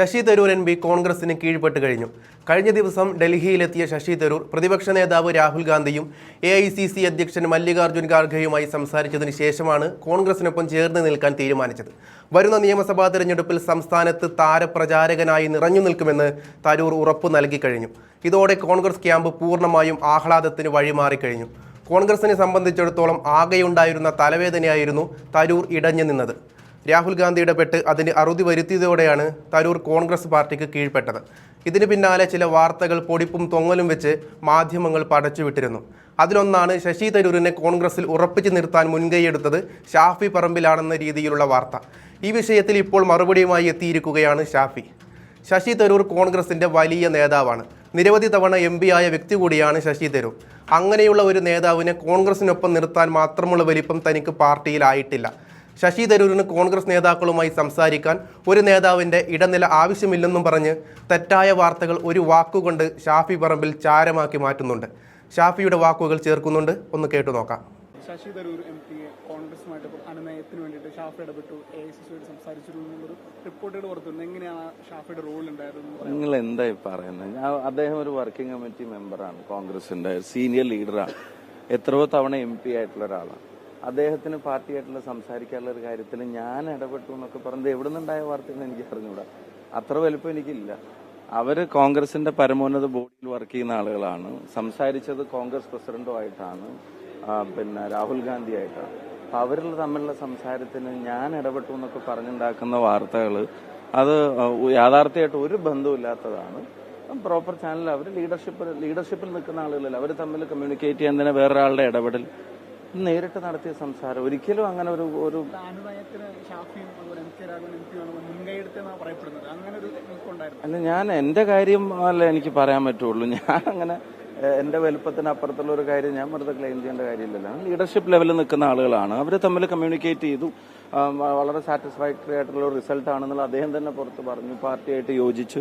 Sasi Tharoor M P കോൺഗ്രസിന് കീഴ്പ്പെട്ട് കഴിഞ്ഞു. കഴിഞ്ഞ ദിവസം ഡൽഹിയിലെത്തിയ ശശി തരൂർ പ്രതിപക്ഷ നേതാവ് രാഹുൽ ഗാന്ധിയും എ ഐ സി സി അധ്യക്ഷൻ മല്ലികാർജുൻ ഖാർഗെയുമായി സംസാരിച്ചതിന് ശേഷമാണ് കോൺഗ്രസിനൊപ്പം ചേർന്ന് നിൽക്കാൻ തീരുമാനിച്ചത്. വരുന്ന നിയമസഭാ തെരഞ്ഞെടുപ്പിൽ സംസ്ഥാനത്ത് താരപ്രചാരകനായി നിറഞ്ഞു നിൽക്കുമെന്ന് തരൂർ ഉറപ്പു നൽകി കഴിഞ്ഞു. ഇതോടെ കോൺഗ്രസ് ക്യാമ്പ് പൂർണമായും ആഹ്ലാദത്തിന് വഴിമാറിക്കഴിഞ്ഞു കോൺഗ്രസിനെ സംബന്ധിച്ചിടത്തോളം ആകെയുണ്ടായിരുന്ന തലവേദനയായിരുന്നു തരൂർ ഇടഞ്ഞു നിന്നത്. രാഹുൽ ഗാന്ധി ഇടപെട്ട് അതിന് അറുതി വരുത്തിയതോടെയാണ് തരൂർ കോൺഗ്രസ് പാർട്ടിക്ക് കീഴ്പ്പെട്ടത്. ഇതിന് പിന്നാലെ ചില വാർത്തകൾ പൊടിപ്പും തൊങ്ങലും വെച്ച് മാധ്യമങ്ങൾ പടച്ചുവിട്ടിരുന്നു. അതിലൊന്നാണ് ശശി തരൂരിനെ കോൺഗ്രസിൽ ഉറപ്പിച്ചു നിർത്താൻ മുൻകൈയെടുത്തത് ഷാഫി പറമ്പിലാണെന്ന രീതിയിലുള്ള വാർത്ത. ഈ വിഷയത്തിൽ ഇപ്പോൾ മറുപടിയുമായി എത്തിയിരിക്കുകയാണ് ഷാഫി. ശശി തരൂർ കോൺഗ്രസിന്റെ വലിയ നേതാവാണ്. നിരവധി തവണ എം ആയ വ്യക്തി കൂടിയാണ് ശശി തരൂർ. അങ്ങനെയുള്ള ഒരു നേതാവിനെ കോൺഗ്രസിനൊപ്പം നിർത്താൻ മാത്രമുള്ള വലിപ്പം തനിക്ക് പാർട്ടിയിലായിട്ടില്ല. ശശി തരൂരിന് കോൺഗ്രസ് നേതാക്കളുമായി സംസാരിക്കാൻ ഒരു നേതാവിന്റെ ഇടനില ആവശ്യമില്ലെന്നും പറഞ്ഞ് തെറ്റായ വാർത്തകൾ ഒരു വാക്കുകൊണ്ട് ഷാഫി പറമ്പിൽ ചാരമാക്കി മാറ്റുന്നുണ്ട്. ഷാഫിയുടെ വാക്കുകൾ ചേർക്കുന്നുണ്ട്. ഒന്ന് കേട്ടു നോക്കാം. ശശി തരൂർ എം പി കോൺഗ്രസുമായിട്ട് അനുനയത്തിന് വേണ്ടിയിട്ട് ഷാഫി ഇടപെട്ടു. എ ഐ സി സിയോട് സംസാരിച്ചിരുന്നു എന്നുള്ളൊരു റിപ്പോർട്ടുകൾ പുറത്തുണ്ട്. എങ്ങനെയാണ് ഷാഫിയുടെ റോൾ ഉണ്ടായിരുന്നത് നിങ്ങൾ എന്തായി പറയുന്നത് ഞാൻ അദ്ദേഹം ഒരു വർക്കിംഗ് കമ്മിറ്റി മെമ്പറാണ് കോൺഗ്രസിന്റെ സീനിയർ ലീഡറാണ് എത്രയോ തവണ എം പി ആയിട്ടുള്ള ഒരാളാണ്. അദ്ദേഹത്തിന് പാർട്ടിയായിട്ടുള്ള സംസാരിക്കാനുള്ള ഒരു കാര്യത്തിൽ ഞാൻ ഇടപെട്ടു എന്നൊക്കെ പറഞ്ഞത് എവിടെ നിന്നുണ്ടായ വാർത്തയെന്ന് എനിക്ക് അറിഞ്ഞൂടാ. അത്ര വലുപ്പം എനിക്കില്ല. അവർ കോൺഗ്രസിന്റെ പരമോന്നത ബോർഡിൽ വർക്ക് ചെയ്യുന്ന ആളുകളാണ്. സംസാരിച്ചത് കോൺഗ്രസ് പ്രസിഡന്റുമായിട്ടാണ് ആയിട്ടാണ്. പിന്നെ രാഹുൽ ഗാന്ധി ആയിട്ടാണ്. അപ്പൊ അവരിൽ തമ്മിലുള്ള സംസാരത്തിന് ഞാൻ ഇടപെട്ടു എന്നൊക്കെ പറഞ്ഞുണ്ടാക്കുന്ന വാർത്തകൾ അത് യാഥാർത്ഥ്യമായിട്ട് ഒരു ബന്ധമില്ലാത്തതാണ് പ്രോപ്പർ ചാനൽ അവർ ലീഡർഷിപ്പ് ലീഡർഷിപ്പിൽ നിൽക്കുന്ന ആളുകളല്ല. അവർ തമ്മിൽ കമ്മ്യൂണിക്കേറ്റ് ചെയ്യാൻ തന്നെ വേറൊരാളുടെ ഇടപെടൽ നേരിട്ട് നടത്തിയ സംസാരം. ഒരിക്കലും അങ്ങനെ ഒരു ഒരു അല്ല ഞാൻ എന്റെ കാര്യം അല്ല എനിക്ക് പറയാൻ പറ്റുള്ളൂ. ഞാൻ അങ്ങനെ എഹ്, എന്റെ വലുപ്പത്തിന് അപ്പുറത്തുള്ള ഒരു കാര്യം ഞാൻ വെറുതെ ക്ലെയിം ചെയ്യേണ്ട കാര്യമില്ലല്ലോ. ലീഡർഷിപ്പ് ലെവലിൽ നിൽക്കുന്ന ആളുകളാണ്. അവർ തമ്മിൽ കമ്മ്യൂണിക്കേറ്റ് ചെയ്തു. വളരെ സാറ്റിസ്ഫാക്ടറി ആയിട്ടുള്ള റിസൾട്ട് ആണെന്നുള്ള അദ്ദേഹം തന്നെ പുറത്ത് പറഞ്ഞു. പാർട്ടിയായിട്ട് യോജിച്ചു.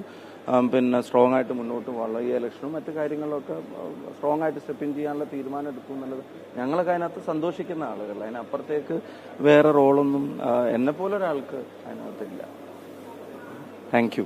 പിന്നെ സ്ട്രോങ് ആയിട്ട് മുന്നോട്ട് പോകാനുള്ള ഈ ഇലക്ഷനും മറ്റു കാര്യങ്ങളൊക്കെ സ്ട്രോങ് ആയിട്ട് സ്റ്റെപ്പ് ഇൻ ചെയ്യാനുള്ള തീരുമാനം എടുക്കും എന്നുള്ളത് ഞങ്ങളൊക്കെ അതിനകത്ത് സന്തോഷിക്കുന്ന ആളുകൾ അതിനപ്പുറത്തേക്ക് വേറെ റോളൊന്നും എന്നെ പോലെ ഒരാൾക്ക് അതിനകത്തില്ല. Thank you